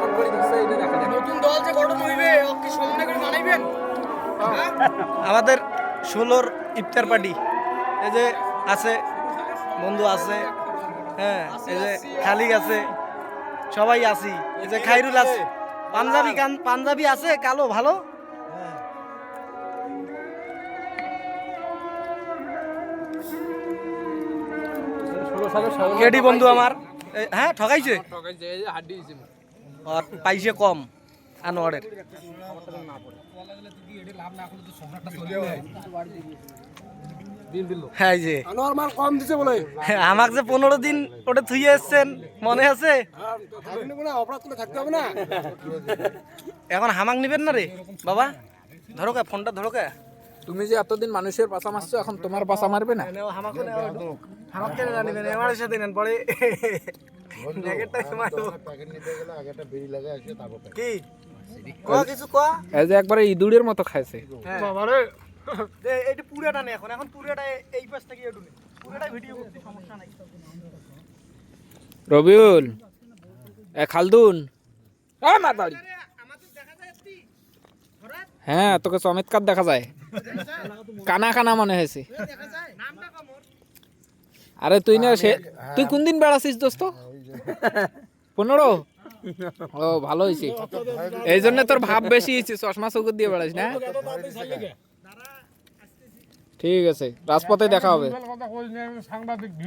এখন করে দিচ্ছে এটা দেখা যাক নতুন দল যে গঠন হইবে করে বানাইবেন হ্যাঁ? আমাদের ষোলোর ইফতার পার্টি। এই যে আছে বন্ধু আছে হ্যাঁ এই যে খালিক আছে সবাই আছি। এই যে খাইরুল আছে। পাঞ্জাবি গান পাঞ্জাবি আছে কালো ভালো। ষোলো সালের সবাই কেডি বন্ধু আমার। হ্যাঁ ঠকাইছে। ঠকাইছে এই হাড্ডি আর পাইছে কম আনোয়ারের। হ্যাঁ যে। কম দিছে বলে আমাকে যে পনেরো দিন ওটা থুয়ে এসছেন মনে আছে? এখন হামাক নিবেন না রে? বাবা ধরো কে ফোনটা ধরো কে। তুমি যে এতদিন মানুষের পাশা মারছো এখন তোমার পাশা মারবে না। হামাক কেন জানিবেন আমার সাথে নেন পরে। একবারে ইঁদুরের মতো খাইছে। হ্যাঁ। পুরাটা নেই এখন এখন পুরাটা এই পাশ থেকে একটু নে। পুরাটাই ভিডিও করতে সমস্যা নাই। রবিউল এ খালদুন। হ্যাঁ তোকে চমৎকার দেখা যায়? কানা কানা মনে হয়েছে। আরে তুই না সে তুই কোন দিন বেড়াছিস দোস্ত? পনেরো? ও ভালো হয়েছে। এই জন্য তোর ভাব বেশি হয়েছে চশমা চৌকুর দিয়ে বেড়াস না? ঠিক আছে রাজপথে দেখা হবে।